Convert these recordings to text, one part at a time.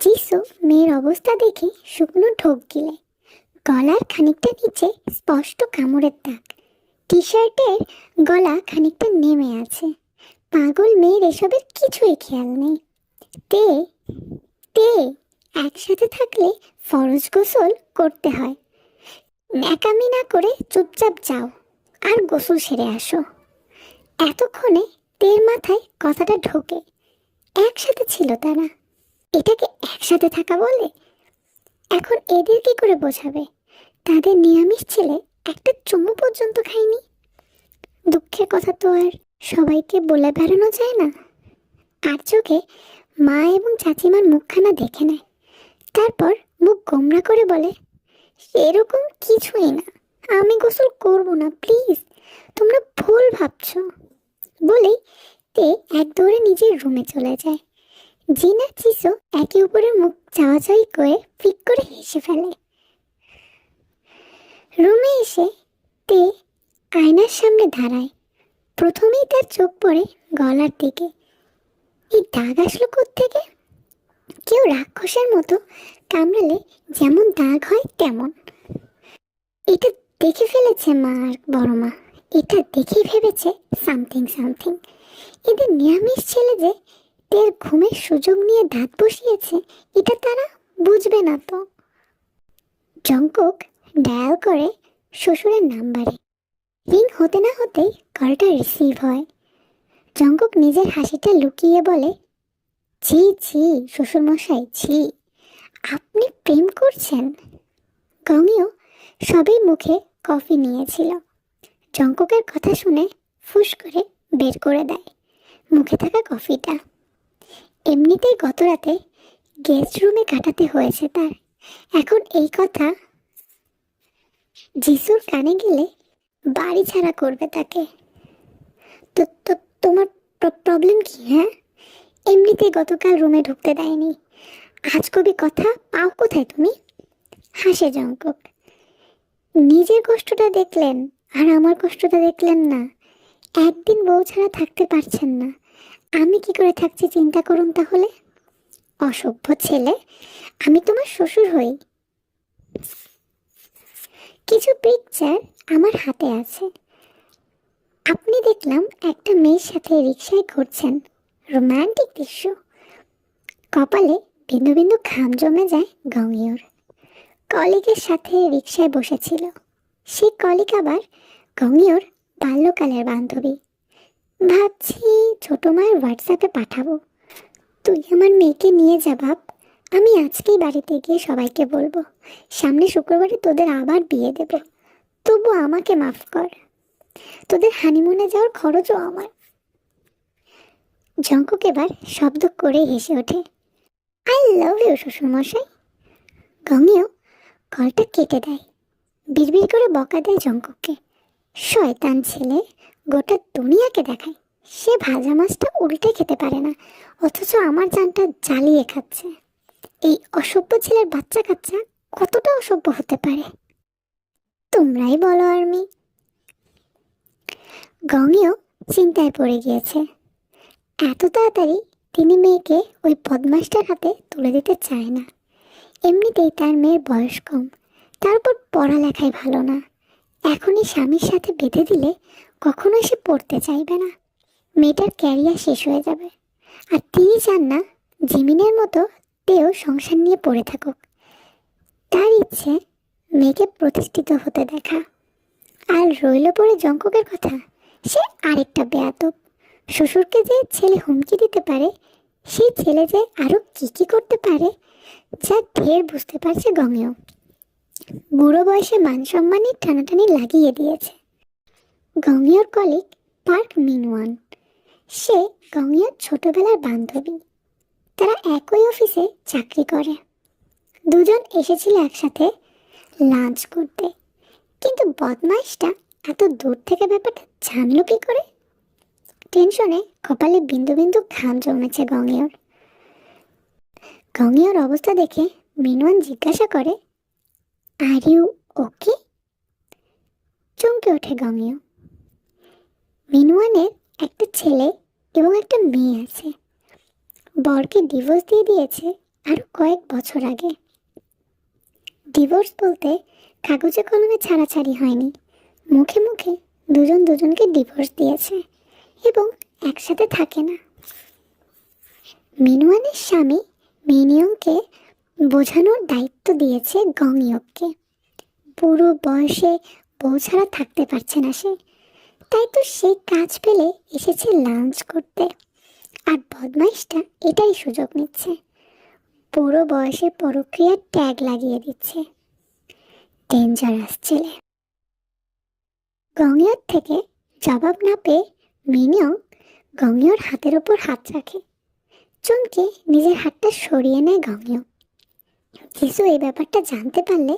যিশু মেয়ের অবস্থা দেখে শুকনো ঢোক গিলে। গলার খানিকটা নিচে স্পষ্ট কামড়ের দাগ। টি শার্টের গলা খানিকটা নেমে আছে। পাগল মেয়ের এসবের কিছুই খেয়াল নেই। তে তে, একসাথে থাকলে ফরজ গোসল করতে হয়। ন্যাকামি না করে চুপচাপ যাও আর গোসল সেরে আসো। এতক্ষণে তের মাথায় কথাটা ঢোকে। একসাথে ছিল তারা। এটাকে একসাথে থাকা বলে? এখন এদের কি করে বোঝাবে? তাদের নিরামিষ ছেলে একটা চুমু পর্যন্ত খায়নি। দুঃখের কথা তো আর সবাইকে বলে বেড়ানো যায় না। আর চোখে মা এবং চাচিমার মুখখানা দেখে নেয়। তারপর মুখ গোমরা করে বলে, এরকম কিছুই না। আমি গোসল করব না, প্লিজ। তোমরা ভুল ভাবছ। বলেই তে এক দৌড়ে নিজের রুমে চলে যায়। জিনা চিসো একে উপরের মুখ চাওয়াচাই করে ফিক করে হেসে ফেলে। রুমে এসে তে আয়নার সামনে দাঁড়ায়। প্রথমেই তার চোখ পড়ে গলার দিকে। এই দাগ আসলো থেকে কেউ রাক্ষসের মতো কামড়ালে যেমন দাগ হয় তেমন। এটা দেখে ফেলেছে মা আর বড় মা। এটা দেখেই ভেবেছে সামথিং সামথিং। এদের নিরামিষ ছেলে যে তের ঘুমের সুযোগ নিয়ে দাঁত বসিয়েছে, এটা তারা বুঝবে না তো। জঙ্কক ডায়াল করে শ্বশুরের নাম্বারে রিং হতে না হতেই কলটা রিসিভ হয়। জঙ্কক নিজের হাসিটা লুকিয়ে বলে, ছি ছি, শ্বশুরমশাই, ছি, আপনি প্রেম করছেন? গঙ্গিও সবই মুখে কফি নিয়েছিল। জঙ্ককের কথা শুনে ফুস করে বের করে দেয় মুখে থাকা কফিটা। এমনিতেই গত রাতে গেস্ট রুমে কাটাতে হয়েছে তার। এখন এই কথা যিশুর কানে গেলে বাড়ি ছাড়া করবে তাকে। তো তো তোমার প্রবলেম কি হ্যাঁ? এমনিতে গতকাল রুমে ঢুকতে দেয়নি। আজ কবি কথা পাও কোথায় তুমি? হাসে জঙ্কক নিজের কষ্টটা দেখলেন আর আমার কষ্টটা দেখলেন না। একদিন বউ ছাড়া থাকতে পারছেন না। আমি কি করে থাকছি চিন্তা করুন তাহলে? অসভ্য ছেলে, আমি তোমার শ্বশুর হই। কিছু পিকচার আমার হাতে আছে। আপনি দেখলাম একটা মেয়ের সাথে রিক্সায় ঘুরছেন। রোম্যান্টিক দৃশ্য। কপালে বিন্দু বিন্দু ঘাম জমে যায় গঙ্গিওর কলিগের সাথে রিক্সায় বসেছিল। সেই কলিক আবার গঙ্গিওর বাল্যকালের বান্ধবী। ভাবছি ছোট মায়ের হোয়াটসঅ্যাপে পাঠাবো। তুই আমার মেয়েকে নিয়ে যা ভাব আমি আজকেই বাড়িতে গিয়ে সবাইকে বলব, সামনে শুক্রবারে তোদের আবার বিয়ে দেব। তবু আমাকে মাফ কর। তোদের হানিমুনে যাওয়ার খরচও আমার। জঙ্কুক এবার শব্দ করে হেসে ওঠে। আই লাভ ইউ শ্বশুরমশাই। গঙ্গেও কলটা কেটে দেয়। বিড়বিড় করে বকা দেয় জঙ্কুককে। শয়তান ছেলে। গোটা দুনিয়াকে দেখায়। সে ভাজা মাছটা উল্টে খেতে পারে না, অথচ আমার জানটা জ্বালিয়ে খাচ্ছে। এই অসভ্য ছেলের বাচ্চা কাচ্চা কতটা অসভ্য হতে পারে? তোমরাই বলো, আর্মি। গঙ্গেও চিন্তায় পড়ে গিয়েছে। এত তাড়াতাড়ি তিনি মেয়েকে ওই বদমাসটার হাতে তুলে দিতে চায় না। এমনিতেই তার মেয়ের বয়স কম তারপর পড়ালেখায় ভালো না। এখনই স্বামীর সাথে বেঁধে দিলে কখনো সে পড়তে চাইবে না। মেয়েটার ক্যারিয়ার শেষ হয়ে যাবে। আর তিনি চান না জিমিনের মতো তেও সংসার নিয়ে পড়ে থাকুক। তার ইচ্ছে মেয়েকে প্রতিষ্ঠিত হতে দেখা। আর রইল পরে জঙ্ককের কথা, সে আরেকটা বেয়াতব শ্বশুরকে যে ছেলে হুমকি দিতে পারে, সেই ছেলে যে আরও কী কী করতে পারে, যা ঢের বুঝতে পারছে গঙ্গেও। বুড়ো বয়সে মান সম্মানের টানাটানি লাগিয়ে দিয়েছে। গঙ্গিয়র কলিগ পার্ক মিনওয়ান। সে গঙ্গিয়র ছোটবেলার বান্ধবী। তারা একই অফিসে চাকরি করে। দুজন এসেছিল একসাথে লাঞ্চ করতে। কিন্তু বদমাইশটা এত দূর থেকে ব্যাপারটা জানলো কি করে? টেনশনে কপালে বিন্দু বিন্দু ঘাম জমেছে গঙ্গিয়র গঙ্গিয়র অবস্থা দেখে মিনওয়ান জিজ্ঞাসা করে আর ইউ ওকে চমকে ওঠে গঙ্গিয়। মিনওয়ানের একটা ছেলে এবং একটা মেয়ে আছে। বরকে ডিভোর্স দিয়ে দিয়েছে আরও কয়েক বছর আগে। ডিভোর্স বলতে কাগজে কলমে ছাড়াছাড়ি হয়নি। মুখে মুখে দুজন দুজনকে ডিভোর্স দিয়েছে এবং একসাথে থাকে না। মিনুয়ানের স্বামী মিনিয়ংকে বোঝানোর দায়িত্ব দিয়েছে গংইয়ককে। বুড়ো বয়সে বউ থাকতে পারছে না সে। তাই তো সে কাজ পেলে এসেছে লাঞ্চ করতে। আর বদমাইশটা এটাই সুযোগ নিচ্ছে। বুড়ো বয়সে পরক্রিয়ার ট্যাগ লাগিয়ে দিচ্ছে। ডেঞ্জারাস ছেলে। গঙ্গিয়র থেকে জবাব না পেয়ে মিনিয়ং গঙ্গিয়র হাতের ওপর হাত রাখে। চমকে নিজের হাতটা সরিয়ে নেয় গঙ্গিয় কিছু এই ব্যাপারটা জানতে পারলে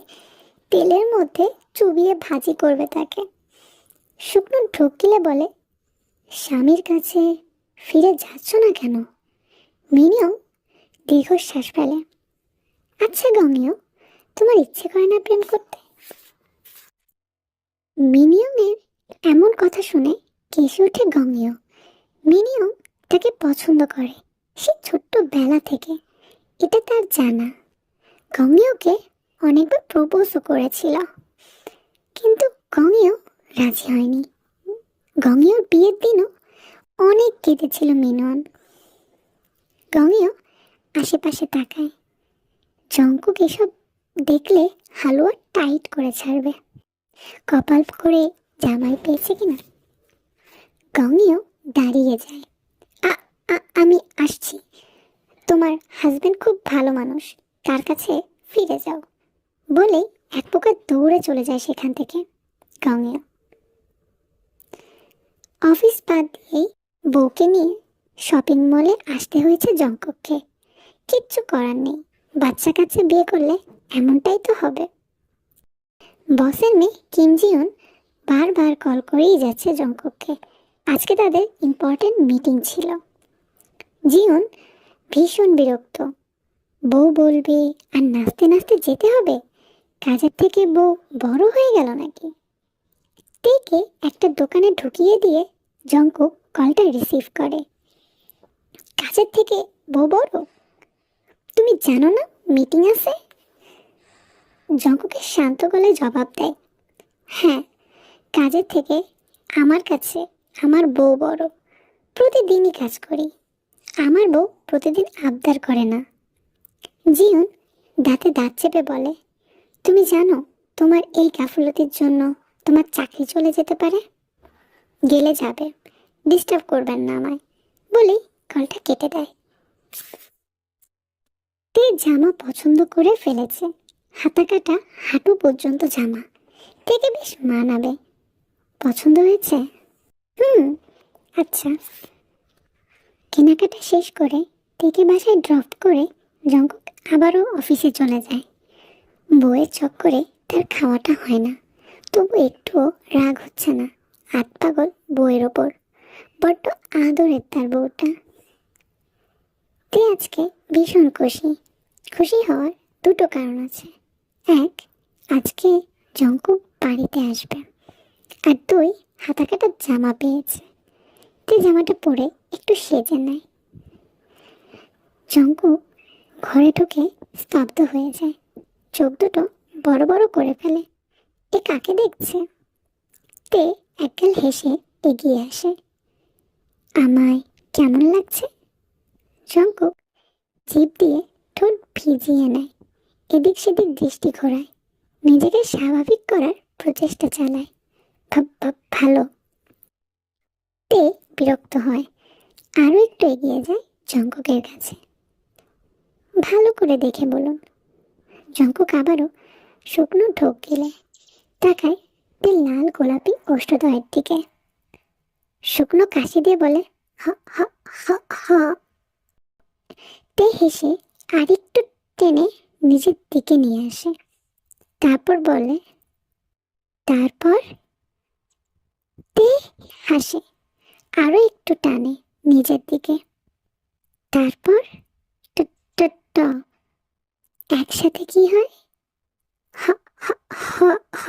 তেলের মধ্যে চুবিয়ে ভাজি করবে তাকে। শুকনো ঢুকিলে বলে, স্বামীর কাছে ফিরে যাচ্ছ না কেন? মিনিয়ং দীর্ঘশ্বাস ফেলে। আচ্ছা গঙ্গিয়, তোমার ইচ্ছে করে না প্রেম করতে? মিনিয়ংয়ের এমন কথা শুনে কেসে ওঠে গঙ্গিয়। মিনিয়ং তাকে পছন্দ করে, সে ছোট্ট বেলা থেকে। এটা তার জানা। গঙ্গিয়কে অনেকবার প্রপোজও করেছিল। কিন্তু গঙ্গিয় রাজি হয়নি। গঙ্গিয়র বিয়ের দিনও অনেক কেঁদেছিল মিনুয়ান গঙ্গিয় আশেপাশে তাকায়। জঙ্কুক এসব দেখলে হালুয়া টাইট করে ছাড়বে। কপাল করে জামাই পেয়েছে কিনা? গঙ্গিও দাঁড়িয়ে যায়। আমি আসছি। তোমার হাজবেন্ড খুব ভালো মানুষ। তার কাছে ফিরে যাও। বলেই এক প্রকার দৌড়ে চলে যায় সেখান থেকে গঙ্গিও অফিস বাদ দিয়েই বউকে নিয়ে শপিং মলে আসতে হয়েছে জঙ্কককে। কিচ্ছু করার নেই। বাচ্চা কাছে বিয়ে করলে এমনটাই তো হবে। বসের মেয়ে কিম জিউন বারবার কল করেই যাচ্ছে জঙ্কককে। আজকে তাদের ইম্পর্টেন্ট মিটিং ছিল। জিউন ভীষণ বিরক্ত। বউ বলবে, আর নাচতে নাচতে যেতে হবে? কাজের থেকে বউ বড় হয়ে গেল নাকি? তেকে একটা দোকানে ঢুকিয়ে দিয়ে জঙ্কু কলটা রিসিভ করে। কাজের থেকে বউ বড়? তুমি জানো না মিটিং আছে? জঙ্কুকে শান্ত গলায় জবাব দেয় হ্যাঁ কাজের থেকে আমার কাছে আমার বউ বড়। প্রতিদিনই কাজ করি। আমার বউ প্রতিদিন আবদার করে না। জিউন দাঁতে দাঁত চেপে বলে, তুমি জানো তোমার এই গাফলতির জন্য তোমার চাকরি চলে যেতে পারে? গেলে যাবে ডিস্টার্ব করবেন না আমায়। বলেই কলটা কেটে দেয়। তে জামা পছন্দ করে ফেলেছে। হাতা কাটা হাঁটু পর্যন্ত জামা। থেকে বেশ মানাবে। পছন্দ হয়েছে? হুম আচ্ছা। কেনাকাটা শেষ করে তেকে বাসায় ড্রপ করে জঙ্কুক আবারও অফিসে চলে যায়। বইয়ের চক্করে তার খাওয়াটা হয় না। তবু একটুও রাগ হচ্ছে না। হাত পাগল বইয়ের ওপর। বড্ড আদরের তার বউটা। তে আজকে ভীষণ খুশি। খুশি হওয়ার দুটো কারণ আছে। এক, আজকে জঙ্কু বাড়িতে আসবে। আর দুই হাতা কাটা জামা পেয়েছে। তে জামাটা পরে একটু সেজে নেয়। জঙ্কু ঘরে ঢুকে স্তব্ধ হয়ে যায়। চোখ দুটো বড় বড় করে ফেলে। এ কাকে দেখছে? তে একগাল হেসে এগিয়ে আসে। আমায় কেমন লাগছে? জঙ্কুক জিভ দিয়ে ঠোঁট ভিজিয়ে নেয়। এদিক সেদিক দৃষ্টি ঘোরায়। নিজেকে স্বাভাবিক করার প্রচেষ্টা চালায়। ভাব ভাব ভালো। তে বিরক্ত হয়। আরও একটু এগিয়ে যায় জঙ্কুকের কাছে। ভালো করে দেখে বলুন। জঙ্কুক আবারও শুকনো ঢোক গেলে তাকায় তে লাল গোলাপি ওষ্ঠদয়ের দিকে। শুকনো কাশি দিয়ে বলে হ। তে হেসে আরেকটু টেনে নিজের দিকে নিয়ে আসে। তারপর বলে, তারপর? তে হাসে, আরও একটু টানে নিজের দিকে। তারপর ট একসাথে কি হয়? হ হ হ